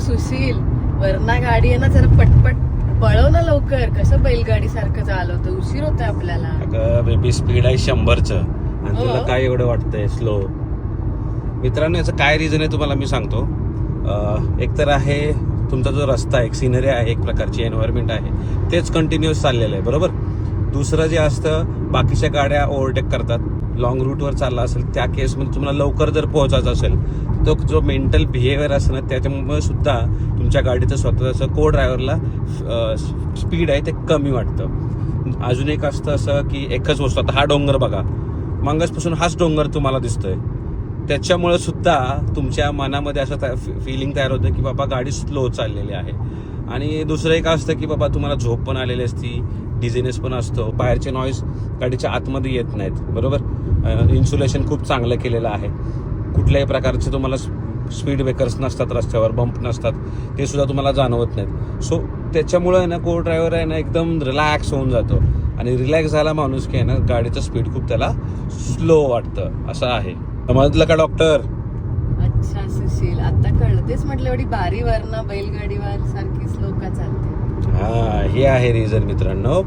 Sushil Verna गाडी आहे ना जरा पटपट पळव ना लवकर. कसं बैलगाडी सारखं चालवतं उशीर होतोय आपल्याला. अगं बेबी स्पीड आहे शंभरच. आणि हो. तुला काय एवढं वाटतंय? स्लो मित्रांनो याचं काय रिझन आहे तुम्हाला मी सांगतो. अं, एक तर आहे तुमचा जो रस्ता आहे एक सिनरी आहे एक प्रकारची एन्व्हायरमेंट आहे तेच कंटिन्युअस चाललेलं आहे बरोबर? दुसरं जे असतं बाकीच्या गाड्या ओव्हरटेक करतात. लॉंग रूटवर चालला असेल त्या केसमध्ये तुम्हाला लवकर जर पोहोचायचं असेल तो जो मेंटल बिहेवियर असतं ना त्याच्यामुळे सुद्धा तुमच्या गाडीचं स्वतःचं को ड्रायव्हरला स्पीड आहे ते कमी वाटतं. अजून एक असतं असं की एकच वस्तू आता हा डोंगर बघा. मांगसपासून हाच डोंगर तुम्हाला दिसतोय. त्याच्यामुळे सुद्धा तुमच्या मनामध्ये असं फिलिंग तयार होतं की बाबा गाडी स्लो चाललेली आहे. आणि दुसरं एक असतं की बाबा तुम्हाला झोप पण आलेली असती. डिझिनेस पण असतो. बाहेरचे नॉईज गाडीच्या आतमध्ये येत नाहीत. बरोबर? इन्सुलेशन खूप चांगलं केलेलं आहे. कुठल्याही प्रकारचे तुम्हाला स्पीड ब्रेकर्स नसतात रस्त्यावर बंप नसतात. ते सुद्धा तुम्हाला जाणवत नाहीत. सो त्याच्यामुळं आहे ना को ड्रायव्हर आहे ना एकदम रिलॅक्स होऊन जातो. आणि रिलॅक्स झाला माणूस की आहे ना गाडीचं स्पीड खूप त्याला स्लो वाटतं. असं आहे. समजलं का डॉक्टर अच्छा सुशील. आता कळलं तेच म्हटलं एवढी बारीवर ना बैलगाडीवर सारखी स्लो का चालते हां हे आहे रिझन मित्रांनो.